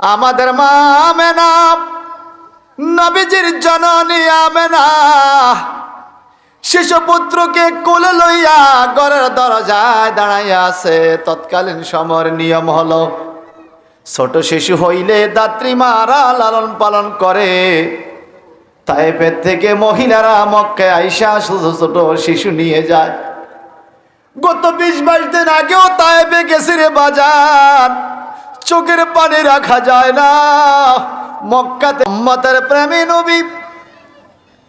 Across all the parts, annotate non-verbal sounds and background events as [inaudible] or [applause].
আমাদের মা আমেনা, নবীজির জননী আমেনা। শিশু পুত্রকে কোলে লইয়া ঘরের দরজায় দাঁড়াইয়া আছে। তৎকালীন সময়ের নিয়ম হলো, ছোট শিশু হইলে দাত্রী মারা লালন পালন করে। তাইপের থেকে মহিলারা মক্কে আইসা ছোট ছোট শিশু নিয়ে যায়। গত বিশ বাইশ দিন আগেও তাইপে গেছি রে বাজার। চোখের পানি রাখা যায় না। মক্কাতে উম্মতের প্রেমী নবী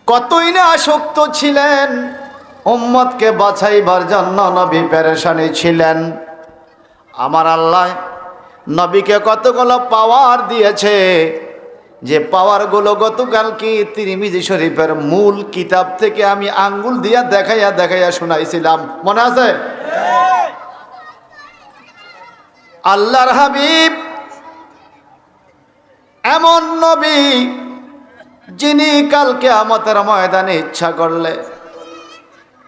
কতই না আসক্ত ছিলেন। উম্মতকে বাছাইবার জন্য নবী পেরেশানি ছিলেন। আমার আল্লাহ নবীকে কতগুলো পাওয়ার দিয়েছে। যে পাওয়ারগুলো গতকাল কি তিরিমিজি শরীফের মূল কিতাব থেকে আমি আঙ্গুল দিয়া দেখাইয়া দেখাইয়া শুনাইছিলাম। মনে আছে? আল্লাহর হাবিব এমন নবী যিনি কালকে আমাদের ময়দানে ইচ্ছা করলে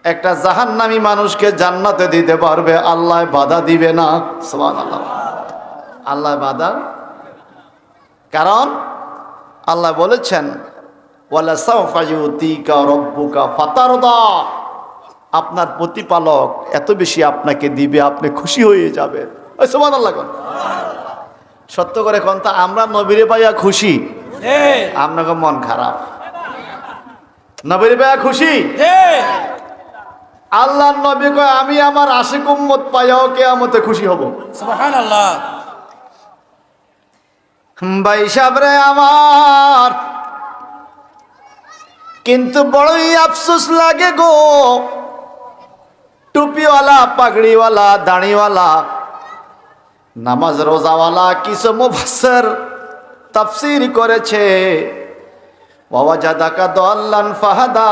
একটা জাহান্নামী মানুষকে জান্নাতে দিতে পারবে, আল্লাহ বাধা দিবে না। সুবহানাল্লাহ। আল্লাহ বাধা? কারণ আল্লাহ বলেছেন আপনার প্রতিপালক এত বেশি আপনাকে দিবে, আপনি খুশি হয়ে যাবেন। ওই সুবহানাল্লাহ কোন। সত্য করে কোন তা আমরা নবীরে পাইয়া খুশি। আপনাকে মন খারাপ। নবীরে পাইয়া খুশি? আল্লাহ নবী কয় আমি আমার আশিক উম্মত পাইয়াও কেয়ামতে খুশি হব। ভাই আমার কিন্তু বড়ই আফসোস লাগে গো। টুপিওয়ালা পাগড়িওয়ালা দাড়িওয়ালা নামাজ রোজাওয়ালা কিছু মুফাসসির তাফসীর করেছে। বাবা জাদাকা দল্লান ফাহাদা।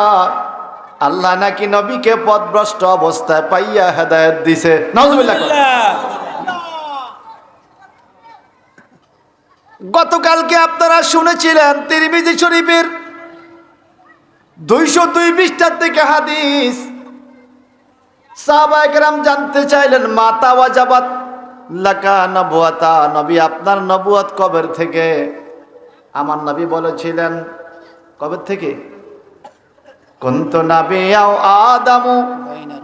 আল্লাহ নাকি নবীকে পথভ্রষ্ট অবস্থায় পাইয়া হেদায়েত দিছে। গতকালকে আপনারা শুনেছিলেন তিরমিজি শরীফের দুইশো দুই পৃষ্ঠার থেকে হাদিস। সাহবাইকরাম জানতে চাইলেন মাতা ওয়াজাবাত লাকা নবুয়াতা, নবী আপনার নবুয়াত কবের থেকে? আমার নবী বলেছিলেন, কবের থেকে? কুন্ত নাবি আও আদামু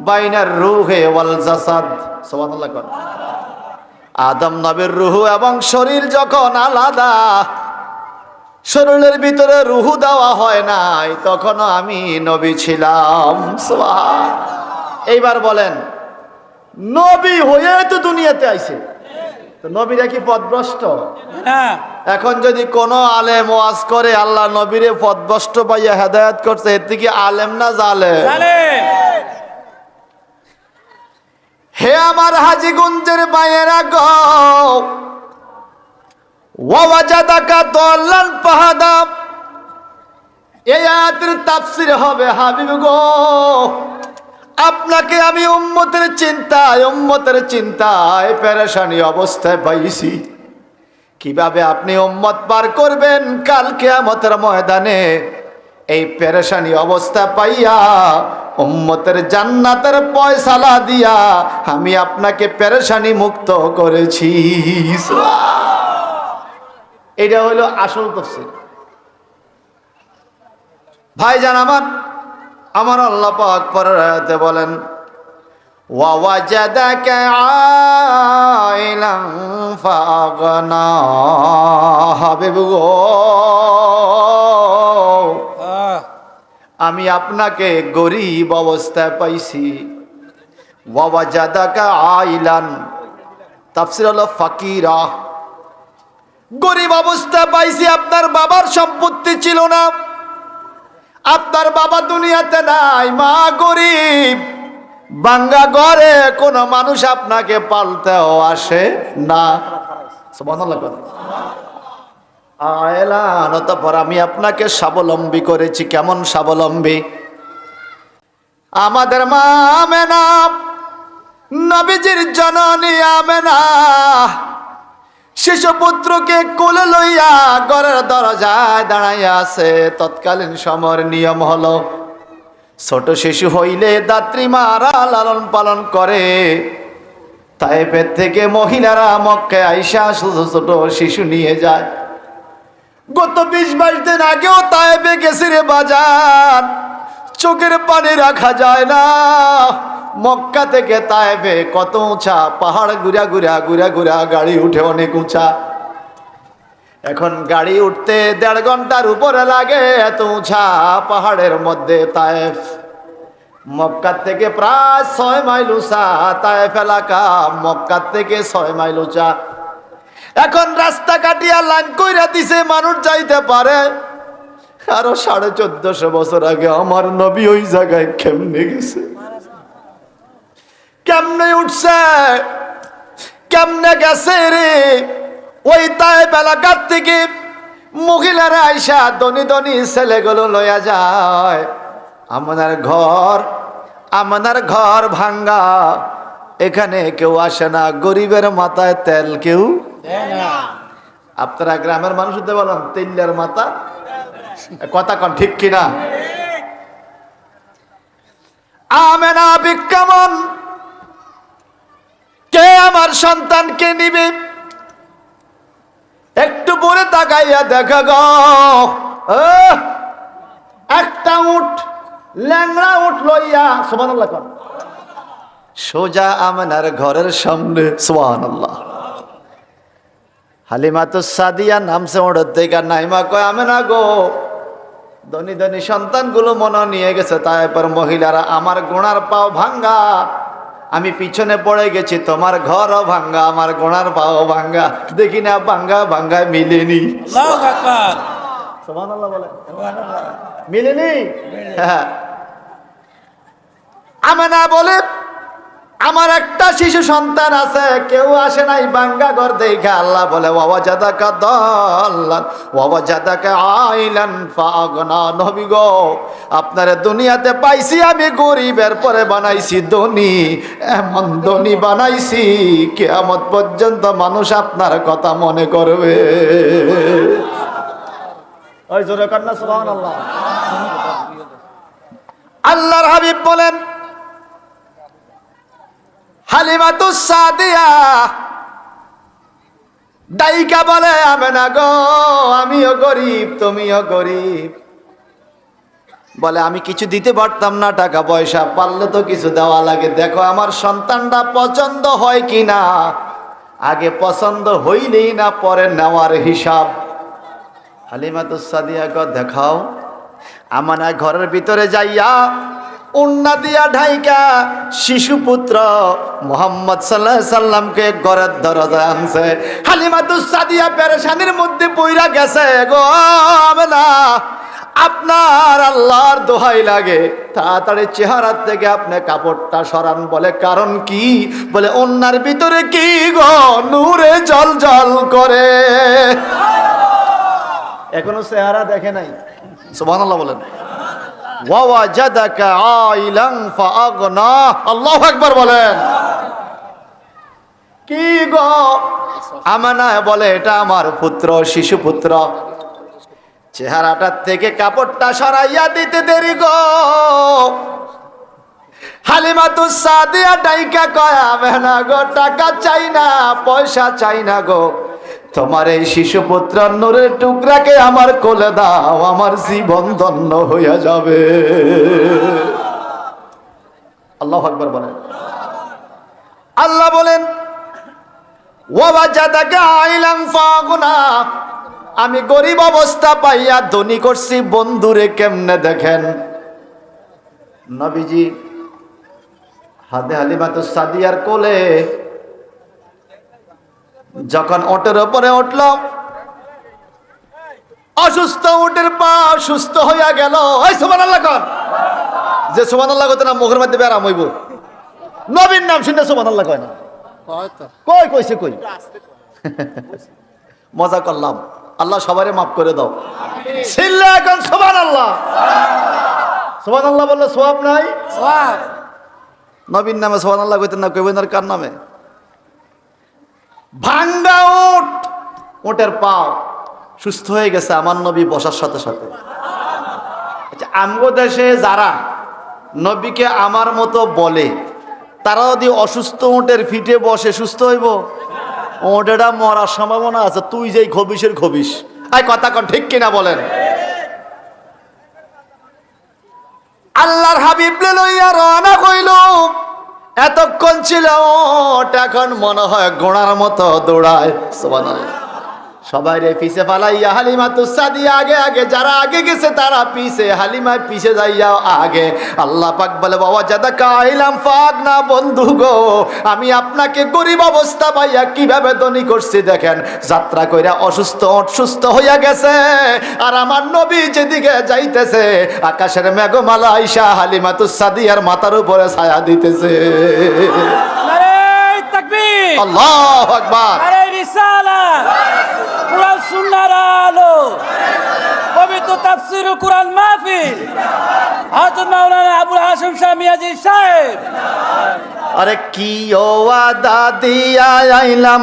বাইনার রুহে ওয়াল জাসাদ। সুবহানাল্লাহ আদম নবীর রুহু এবং শরীর যখন আলাদা, শরীরের ভিতরে রুহু দেওয়া হয় নাই, তখনও আমি নবী ছিলাম। এইবার বলেন নবী হয়ে তো দুনিয়াতে আইছে। তো নবীরা কি পথভ্রষ্ট? না এখন যদি কোনো আলেম ওয়াজ করে আল্লাহ নবীরে পথভ্রষ্ট পাইয়া হেদায়াত করছে এর থেকে আলেম না জালে হে আমার হাজিগঞ্জের মায়েরা গ ওয়াজাদাকা দল্লান পাহাদা এই আয়াতের তাফসির হবে হাবিব গো। আপনাকে আমি উম্মতের চিন্তায় উম্মতের চিন্তায় পেরেশানি অবস্থায় পাইছি। কীভাবে আপনি উম্মত পার করবেন কালকে আমাদের ময়দানে? এই পেরেশানি অবস্থা পাইয়া উম্মতের জান্নাতের পয়সালা দিয়া আমি আপনাকে পেরেশানি মুক্ত করেছি। এটা হলো আসল তফসিল। ভাইজান, আমার আমার আল্লাহ পাক পরের আয়াতে বলেন ووجدك عائلا فأغنى হাবিব গো আহ, আমি আপনাকে গরিব অবস্থায় পাইছি বাবা জাদাকা আইলান তাফসির হলো ফাকিরা গরিব অবস্থায় পাইছি আপনার বাবার সম্পত্তি ছিল না আপনার বাবা দুনিয়াতে নাই, মা গরিব। বাঙ্গা ঘরে কোনো মানুষ আপনাকে পালতেও আসে না। আমি আপনাকে স্বাবলম্বী করেছি। কেমন স্বাবলম্বী? আমাদের মা আমেনা, নবীজির জননী আমেনা। শিশু পুত্রকে কোলে লইয়া ঘরের দরজায় দাঁড়াইয়া আছে তৎকালীন সময়ের নিয়ম হলো, ছোট শিশু হইলে দাত্রী মারা লালন পালন করে। তাইপের থেকে মহিলারা মক্কে আইসা ছোট ছোট শিশু নিয়ে যায়। গত বিশ বাইশ দিন আগেও তাইপে গেছি রে বাজার। চোখের পানি রাখা যায় না। মক্কা থেকে তাইবে কত উঁচা? পাহাড় ঘুরা ঘুরা ঘুরা ঘুরা গাড়ি উঠে অনেক উঁচা। এখন গাড়ি উঠতে দেড় ঘণ্টার উপরে লাগে এত উঁচা পাহাড়ের মধ্যে তায়েফ। মক্কার থেকে প্রায় ছয় মাইল উঁচা তায়েফ এলাকা মক্কার থেকে ছয় মাইল উঁচা। এখন রাস্তা কাটিয়া লাইন কইরা দিছে, মানুষ যাইতে পারে। আরও সাড়ে চোদ্দশো বছর আগে আমার নবী ওই জায়গায় কেমনে গেছে? কেমনে উঠছে? কেমনে গেছে রে? ওই তাইপ এলাকার থেকে? মহিলারা আইসা দনি দনি ছেলেগুলো লয়া যায়। আমাদের ঘর আমাদের ঘর ভাঙ্গা। এখানে কেউ আসে না গরিবের মাথায় তেল কেউ আপনারা গ্রামের মানুষ হতে বলেন তেলের মাথা? কথা কন ঠিক কিনা? আমেনা বিজ্ঞাপন কে আমার সন্তানকে নিবে? একটু পরে তাকাইয়া দেখা গো! একটা উঠ, ল্যাংড়া উঠ লইয়া সোমান সোজা আমেনার ঘরের সামনে সোহান হালিমা তো সাদিয়া নামছে ওড়ের থেকে, নাইমা কয় আমি না গো, ধনী ধনী সন্তানগুলো মনে নিয়ে গেছে তারপর মহিলারা আমার গোনার পাও ভাঙ্গা। আমি পিছনে পড়ে গেছি তোমার ঘরও ভাঙ্গা আমার গোনার পাও ভাঙ্গা। দেখি না ভাঙ্গা ভাঙ্গা মিলেনি। মিলেনি? হ্যাঁ। আমেনা বলে আমার একটা শিশু সন্তান আছে কেউ আসে নাই বাঙ্গা ঘর দেখে আল্লাহ বলে বাবা জাদাকা দল্লান বাবা জাদাকা আইলান ফাগনা নবী গো আপনার দুনিয়াতে পাইছি আমি গরিবের পরে বানাইছি ধনী এমন ধনী বানাইছি কেয়ামত পর্যন্ত মানুষ আপনার কথা মনে করবে। ওই জোরে কান্না সুবহানাল্লাহ। আল্লাহর হাবিব বলেন হালিমাতুস সাদিয়া। ডাইকা বলে আমি না গো, আমিও গরিব, তুমিও গরিব। বলে, আমি কিছু দিতে পারতাম না টাকা পয়সা, পারলে তো কিছু দেওয়া লাগে। দেখো, আমার সন্তানটা পছন্দ হয় কি না? আগে পছন্দ হইলেই না, পরে নেওয়ার হিসাব। হালিমাতুস সাদিয়াকে দেখাও আমার ঘরের ভিতরে যাইয়া উন্না দিয়া ঢাইকা শিশুপুত্র মোহাম্মদ সাল্লাহ সাল্লামকে ঘরের দরজা আনছে। হালিমাতুস সাদিয়া পেরেশানির মধ্যে পইরা গেছে গো না আপনার আল্লাহর দোহাই লাগে। তাড়াতাড়ি চেহারার থেকে আপনি কাপড়টা সরান বলে কারণ কি? বলে অন্যার ভিতরে কি গো? নূরে জল জল করে। এখনও চেহারা দেখে নাই। সুবহানাল্লাহ বলেন। আল্লাহু আকবার বলেন। কি গো? আমানা বলে, এটা আমার পুত্র, শিশু পুত্র। চেহারাটার থেকে কাপড়টা সরাইয়া দিতে দেরি গো। হালিমাতু সাদিয়া ডাইকা কয় না গো, টাকা চাই না, পয়সা চাই না গো। তোমার এই শিশু নূরের টুকরাকে আমার কোলে দাও, আমার জীবন ধন্য হইয়া যাবে। আল্লাহ আকবার বলেন। আল্লাহ বলেন আমি গরিব অবস্থা পাইয়া ধনী করছি, বন্ধুরে কেমনে দেখেন? নবীজি হাতে হালিমাতু সাদিয়ার কোলে যখন ওটের ওপরে উঠল অসুস্থ উটের পা সুস্থ হইয়া গেল। ওই সোমান আল্লাহ কন যে সোমান আল্লাহ কত না মুখের মধ্যে বেড়াম হইব। নবীন নাম শুনে সোমান আল্লাহ কয় না কই কইছে কই? মজা করলাম। আল্লাহ সবারে মাফ করে দাও। সিল্লা এখন সোমান আল্লাহ সোমান আল্লাহ বললে সোয়াব নাই? নবীন নামে সোহান আল্লাহ কইতেন না কইবেন আর কার নামে? ভাঙ্গা উঠ। উটের পাও। সুস্থ হয়ে গেছে আমার নবী বসার সাথে সাথে। আচ্ছা আমগো দেশে যারা নবীকে আমার মতো বলে, তারা যদি অসুস্থ ওটের ফিটে বসে, সুস্থ হইব? ওটেটা মরার সম্ভাবনা আছে। তুই যেই খবিসের খবিস। আই কথা কন, ঠিক কিনা বলেন? আল্লাহর হাবিবলে লইয়া কইল এতক্ষণ ছিল ওটা এখন মনে হয় গোড়ার মতো দৌড়ায়। সুবহানাল্লাহ। সবাই রে পিছে ফালাইয়া হালিমা তুসাদি আগে আগে যারা আগে গেছে তারা পিছে হালিমা পিছে যাইয়া আগে। আল্লাহ পাক বলে বাবা যাদা কাইলাম পাক না বন্ধু গো। আমি আপনাকে গরিব অবস্থা পাইয়া কীভাবে ধনী করছি দেখেন। যাত্রা কইরা অসুস্থ অসুস্থ হইয়া গেছে। আর আমার নবী যেদিকে যাইতেছে আকাশের মেঘমালা আইসা হালিমা তুসাদিয়ার মাথার উপরে ছায়া দিতেছে। আল্লাহ আকবার। আরে সুন্নাহর আলো। পবিত্র তাফসীরুল কুরআন মাহফিল। হযরত মাওলানা আবুল হাশিম শাহ সাহেব। আরে কি ওয়াদা দিয়া আইলাম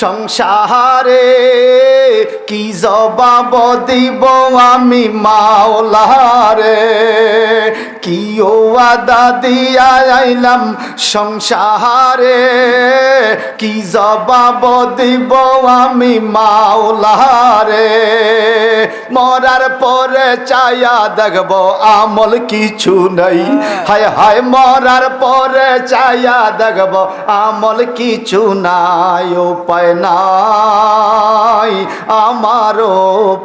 সংসারে? কি জবাব দিব আমি মাওলারে? কি ও আদা দিয়া আইলাম সংসারে? কি জবাব দিব আমি মাওলারে? মরার পরে চায়া দেখব আমল কিছু নাই। হায়। হায় মরার পরে চায়া দেখব আমল কিছু নাই উপায় নাই। আমার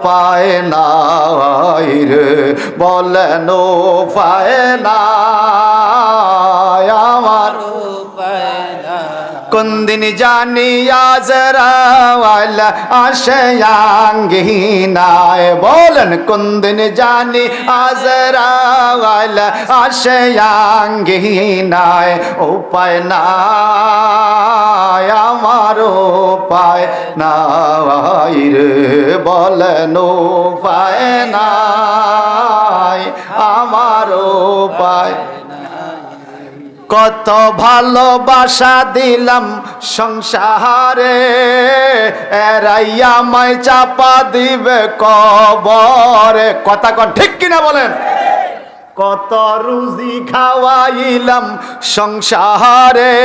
পায় নাই রে বলেন পায় নাই। কুন্দিন জানি আজরাওয়াল আশয়াঙ্গিনায় বলেন কুন্দিন জানি আজরাওয়াল আশয়াঙ্গিনায় উপায় নাই, আমার উপায় নাই রে বলেন উপায় নাই, আমার উপায় কত ভালোবাসা দিলাম সংসারে এরাইয়া মাই চাপা দিবে কবরে। কথা কন ঠিক কিনা বলেন? কত রুজি খাওয়াইলাম সংসারে।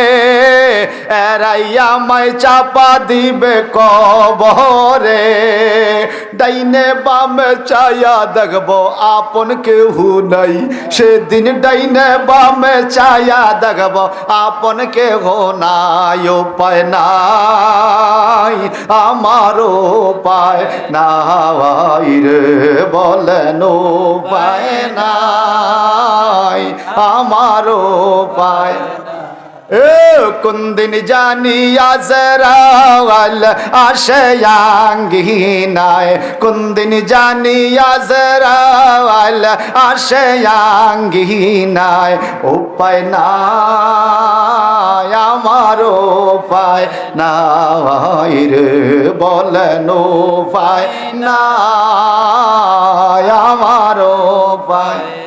এরাইয়া মাই চাপা দিবে কবরে। ডাইনে বামে চায়া দেখব আপন কেহু নাই। সেদিন ডাইনে বামে চায়া দেখব আপন কেহ নাই। উপায় নাই আমার উপায় নাই রে বলেন উপায় নাই আমার উপায় এ কুন্দিন জানি আজরাওয়াল আশয়াঙ্গিনায় কুন্দিন জানি আজরাওয়াল আশয়াঙ্গিনায় উপায় নাই আমার উপায় নাই রে বলেন উপায় নাই আমার উপায়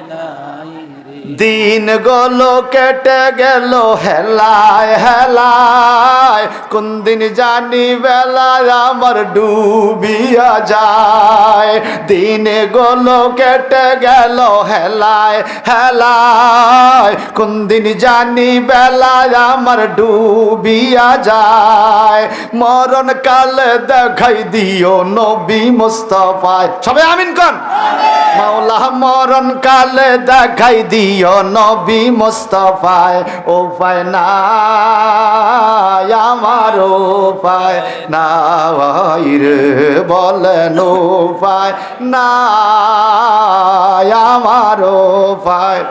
দিন গলো কেটে গেল, হেলায় হেলায়। কোন দিন জানি বেলায় আমার ডুবিয়া যায়। দিন গলো কেটে গেল, হেলায় হেলায়। কোন দিন জানি বেলায় আমার ডুবিয়া যায়। মরণ কালে দেখাই দিও নবী মুস্তফায়। সবাই আমিন কন। মাওলা মরণ কালে দেখাই দিও নবী মোস্তফায় উপায় না আমার উপায় না রে বলেন উপায় না আমার উপায়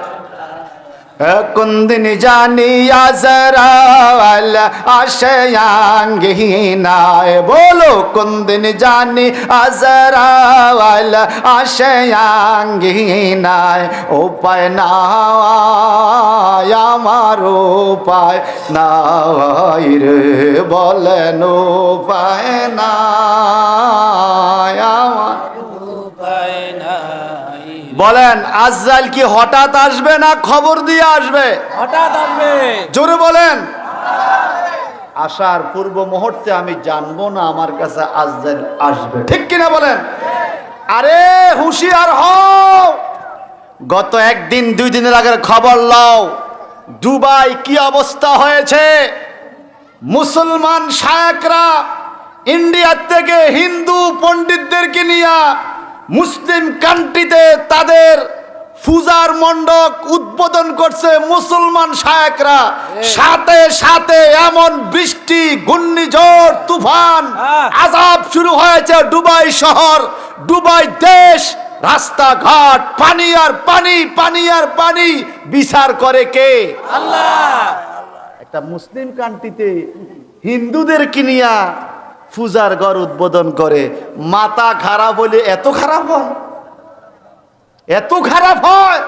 কোন দিন জানি আজরাল আশয়াঙ্গিনায় বলো কোন দিন জানি আজরাল আশয়াঙ্গিনায় উপায় নাই আমার উপায় নাই রে বলেন উপায় নাই বলেন আজরাইল কি হঠাৎ আসবে না খবর দিয়ে আসবে? হঠাৎ আসবে। জোরে বলেন। আসার পূর্ব মুহূর্তে আমি জানব না আমার কাছে আজরাইল আসবে। ঠিক কিনা বলেন? আরে হুঁশিয়ার হও। গত একদিন দুই দিনের আগের খবর লও। দুবাই কি অবস্থা হয়েছে? মুসলমান শায়করা ইন্ডিয়ার থেকে হিন্দু পণ্ডিতদেরকে নিয়ে মুসলিম কান্ট্রিতে তাদের পূজার মণ্ডপ উদ্বোধন করছে মুসলমান শায়করা। সাথে সাথে এমন বৃষ্টি ঘূর্ণিঝড় তুফান হ্যাঁ। আজাব শুরু হয়েছে দুবাই শহর। দুবাই দেশ রাস্তাঘাট পানি আর পানি পানি আর পানি। বিচার করে কে? আল্লাহ। একটা মুসলিম কান্ট্রিতে হিন্দুদের কিনিয়া পূজার ঘর উদ্বোধন করে। মাথা খারাপ বলে এত খারাপ হয়? এত খারাপ হয়?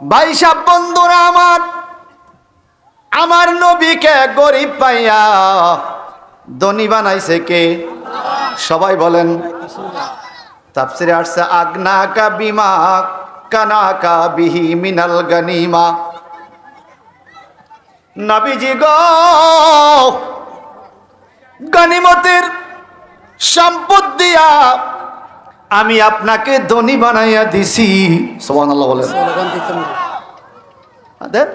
বাইশা বন্ধুরা আমার আমার নবীকে গরিব পাইয়া ধনী বানাইছে কে? সবাই বলেন। তাফসিরে আসছে, আগনাকা বিমা কানাকা বিহি মিনাল গানিমা। নবীজি গো গনিমতের সম্পদ দিয়া আমি আপনাকে ধনী বানাইয়া দিছি। সোমান আল্লাহ বলেন দেন।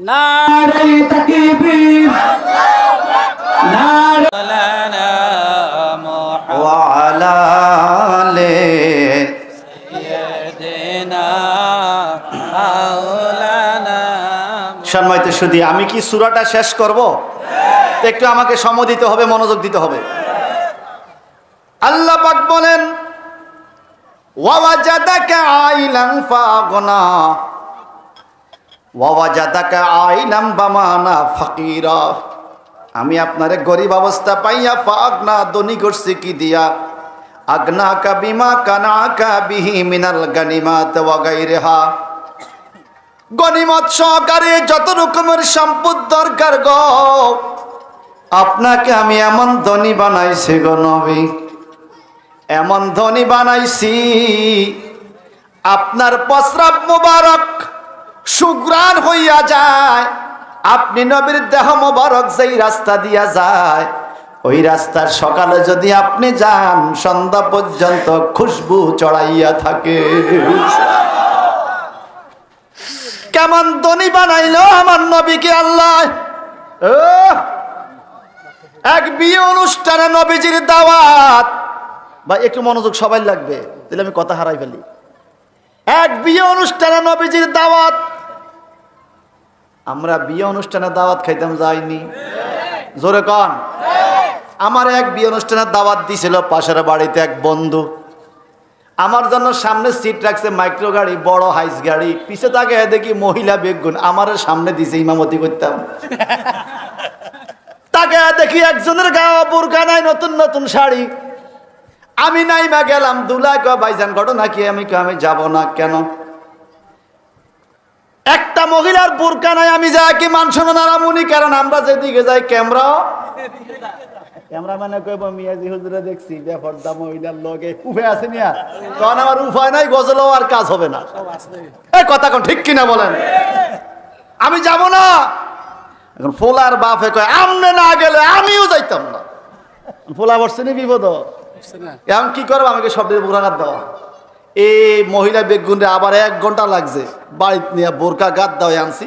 নারে তাকবীর। নারে লানা মুহাম্মদ ওয়ালা আলে সাইয়্যিদিনা সম্মানিত সুদী আমি কি সুরাটা শেষ করব? একটু আমাকে সম দিতে হবে, মনোযোগ দিতে হবে। আল্লাহ পাক বলেন, ওয়াওয়াজাদাকা আইলান ফাগনা, ওয়াওয়াজাদাকা আইলাম বামানা ফাকিরা। আমি আপনারে গরিব অবস্থা পাইয়া ফাগনা দনি করছি কি দিয়া? আগনা কা বিমা কানা কা বিহি মিনাল গানিমাত ওয়া গায়রিহা গনিমত সহকারে যত রকমের সম্পদ দরকার গো। আপনাকে আমি এমন ধনী বানাইছি গো নবী। এমন ধনী বানাইছি, আপনার প্রস্রাব মোবারক সুগ্রাণ হইয়া যায়। আপনি নবীর দেহ মোবারক যেই রাস্তা দিয়া যায়, ওই রাস্তার সকালে যদি আপনি যান, সন্ধ্যা পর্যন্ত খুশবু চড়াইয়া থাকে। কেমন ধনী বানাইলো আমার নবীকে আল্লাহ? এক বিয়ে অনুষ্ঠানে নবীজির দাওয়াত। বা একটু মনোযোগ সবাই লাগবে, তাহলে আমি কথা হারাই ফেলি। এক বিয়ে অনুষ্ঠানে নবীজির দাওয়াত। আমরা বিয়ে অনুষ্ঠানে দাওয়াত খাইতাম যাইনি। জোরে কন। আমার এক বিয়ে অনুষ্ঠানের দাওয়াত দিছিল পাশের বাড়িতে এক বন্ধু। আমার জন্য সামনে সিট রাখছে মাইক্রো গাড়ি বড় হাইস গাড়ি। পিছে তাকে দেখি মহিলা বেগুন। আমার সামনে দিছে ইমামতি করতাম। [laughs] তাকে দেখি একজনের গাওয়া বোরকা নাই নতুন নতুন শাড়ি। আমি নাই বা গেলাম দুলা ক বাইজান ঘটনা কি? আমি আমি যাব না কেন? একটা মহিলার বোরকা নাই আমি যাই কি মান শোনো নারামুনি কারণ আমরা যেদিকে যাই ক্যামেরা। [laughs] ক্যামেরা মানে কইব মিয়াজি হুজুরে দেখছি বেফর্দা মহিলার লগে। উভে আছে নিয়া তখন আমার উপায় নাই গজলেও আর কাজ হবে না। এই কথা কোন ঠিক কিনা বলেন? আমি যাব না। এখন ফোলার বাপে কয় আমনে না গেলে আমিও যাইতাম না। ফোলা বসছে নি। বিপদ এখন কি করব? আমাকে সব দিয়ে বোরকা দেওয়া। এই মহিলা বেগুনরে আবার এক ঘণ্টা লাগছে। বাড়িতে নিয়ে বোরকা গাত দাও আনছি।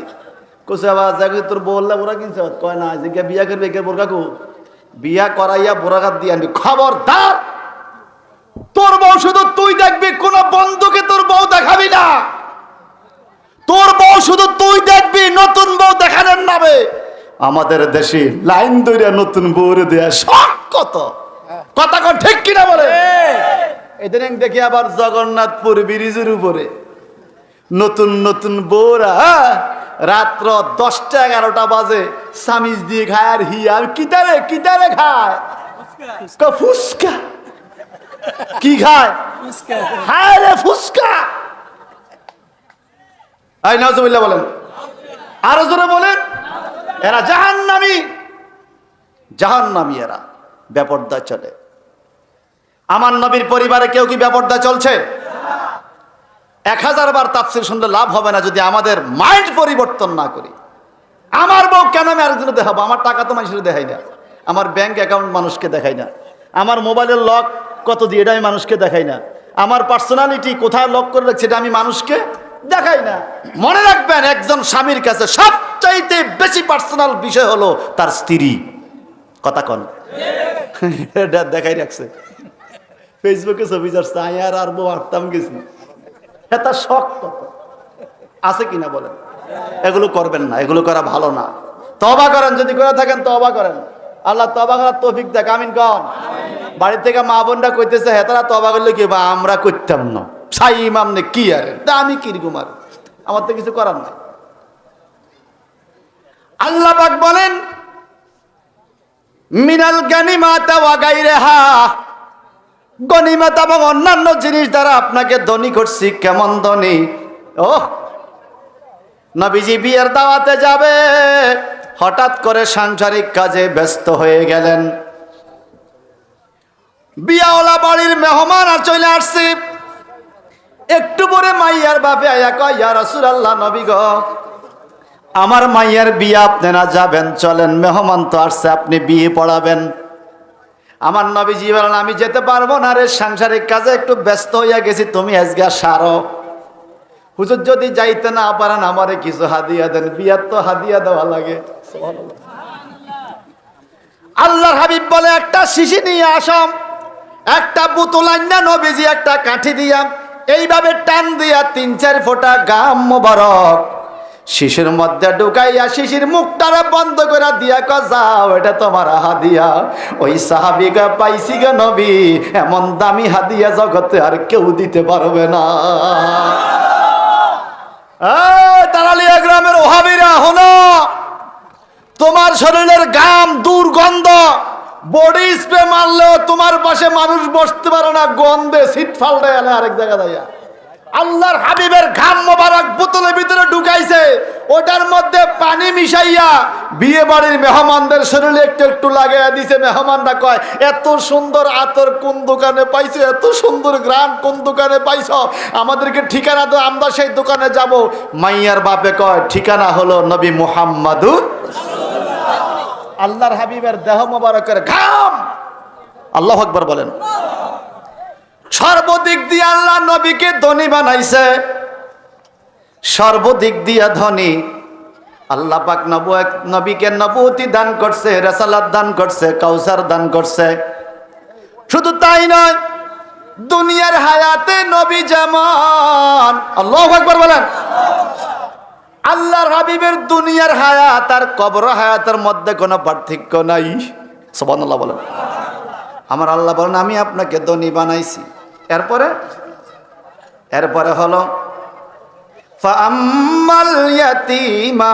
কোসে আবার তোর বললে বোরা কিনছে? কয় না যে বিয়া করবে কে বোরকা কো? বিয়া করাইয়া বোরা গাত দিয়ে আনবি। খবরদার! তোর বউ শুধু তুই দেখবি কোন বন্ধুকে তোর বউ দেখাবি না। তোর বউ শুধু তুই দেখবি নতুন বউ দেখানোর নামে। আমাদের দেশে লাইন দইরা নতুন বউরে দেয়া সব কত? কথা কন ঠিক কিনা বলে? এদিন দেখি আবার জগন্নাথপুর ব্রিজের উপরে নতুন নতুন বউরা হ্যাঁ, রাত্র দশটা এগারোটা বাজে সামিজ দিয়ে খায় আর হি আর কিতারে কিতারে খায় ফুসকা। কি খায় হায় রে ফুসকা। আই নজমিল্লা বলেন। আরও জোরে বলেন। এরা জাহান্নামী। জাহান্নামী এরা। ব্যাপারদা চলে। আমার নবীর পরিবারে কেউ কি ব্যাপারদা চলছে? এক হাজার বার তাফসির শুনলে লাভ হবে না যদি আমাদের মাইন্ড পরিবর্তন না করি। আমার বউ কেন আমি আরেকজনে দেখাবো? আমার টাকা তো মানুষের দেখাই না। আমার ব্যাংক অ্যাকাউন্ট মানুষকে দেখাই না। আমার মোবাইলের লক কত দিয়ে এটা আমি মানুষকে দেখাই না। আমার পার্সোনালিটি কোথায় লক করে রাখছি এটা আমি মানুষকে দেখাই না। মনে রাখবেন, একজন স্বামীর কাছে সবচাইতে বেশি পার্সোনাল বিষয় হলো তার স্ত্রী। কথা কন। এটা দেখাই রাখছে। ফেসবুকে ছবি যাচ্ছে আমি আর আর বউ আটতাম গেছি। এটা শখ কত আছে কিনা বলেন? এগুলো করবেন না, এগুলো করা ভালো না। তবা করেন, যদি করে থাকেন তবা করেন। আল্লাহ তবা করার তৌফিক দেখ, আমিন কন। বাড়ি থেকে মা বোনরা কইতেছে হেতারা তবা করলে কি বা আমরা করতাম না। সাই ইমাম নে, কি আরে? আমি কীরকম আর আমার তো কিছু করার নাই। আল্লাহ বলেন, মিনাল গানিমাতা ওয়া গাইরেহা গনিমাত এবং অন্যান্য জিনিস দ্বারা আপনাকে ধনী করছি। কেমন ধনী? ও নবীজি বিয়ের দাওয়াতে যাবে। হঠাৎ করে সাংসারিক কাজে ব্যস্ত হয়ে গেলেন। বিয়াওয়ালা বাড়ির মেহমান আর চলে আসছি। একটু পরে মাইয়ার বাপে আয়া কয়, ইয়া আল্লাহ নবী গ, আমার মাইয়ার বিয়ে আপনারা যাবেন, চলেন। মেহমান তো আসছে, আপনি বিয়ে পড়াবেন। আমার নবীজি বলেন, আমি যেতে পারব না রে, সাংসারিক কাজে একটু ব্যস্ত হইয়া গেছি, তুমি আজকে সারো। হুজুর, যদি যাইতে না পারেন, আমারে কিছু হাদিয়া দেন, বিয়ার তো হাদিয়া দেওয়া লাগে। আল্লাহর হাবিব বলে, একটা শিশি নিয়ে আসাম, একটা পুতুল আন্না নবীজি, একটা কাঠি দিয়া, এইভাবে টান দিয়া তিন চার ফোঁটা গাম মোবারক। শিশির মধ্যে ঢুকাইয়া শিশির মুখটারে বন্ধ করে দিয়া ক যাও, এটা তোমার হাদিয়া। ওই সাহাবিগা পাইছি গে নবী, এমন দামি হাদিয়া জগতে আর কেউ দিতে পারবে না। তারালিয়া গ্রামের ওহাবিরা হলো তোমার শরীরের গাম দুর্গন্ধ, বডি স্প্রে মারলেও তোমার পাশে মানুষ বসতে পারে না। গন্ধে সিট ফাল্টে এলে আরেক জায়গা দাইয়া আল্লাহর হাবিবের ঘাম মোবারক বোতলের ভিতরে ঢুকাইছে। ওটার মধ্যে পানি মিশাইয়া বিয়ে বাড়ির মেহমানদের শরীরে একটু একটু লাগাইয়া দিছে। মেহমানরা কয়, এত সুন্দর আতর কোন দোকানে পাইছো? এত সুন্দর গ্রাম কোন দোকানে পাইছ? আমাদেরকে ঠিকানা তো আমরা সেই দোকানে যাব। মাইয়ার বাপে কয়, ঠিকানা হলো নবী মুহাম্মাদুর আল্লাহর হাবিবের দেহ মোবারকের ঘাম। আল্লাহ আকবর বলেন। সর্বদিক দিয়ে আল্লাহ নবীকে ধনী বানাইছে। সর্বদিক দিয়া ধনী। আল্লাহ পাক নবু নবীকে নবুতি দান করছে, রেসালাত দান করছে, কাউসার দান করছে। শুধু তাই নয়, দুনিয়ার হায়াতে নবী যেমন আল্লাহ আকবর বলেন। আল্লাহর হাবিবের দুনিয়ার হায়াত আর কবর হায়াতের মধ্যে কোনো পার্থক্য নাই। সবান বলেন। আমার আল্লাহ বলেন আমি আপনাকে ধনী বানাইছি। এরপরে এরপরে হলো ফাম্মাল ইয়াতিমা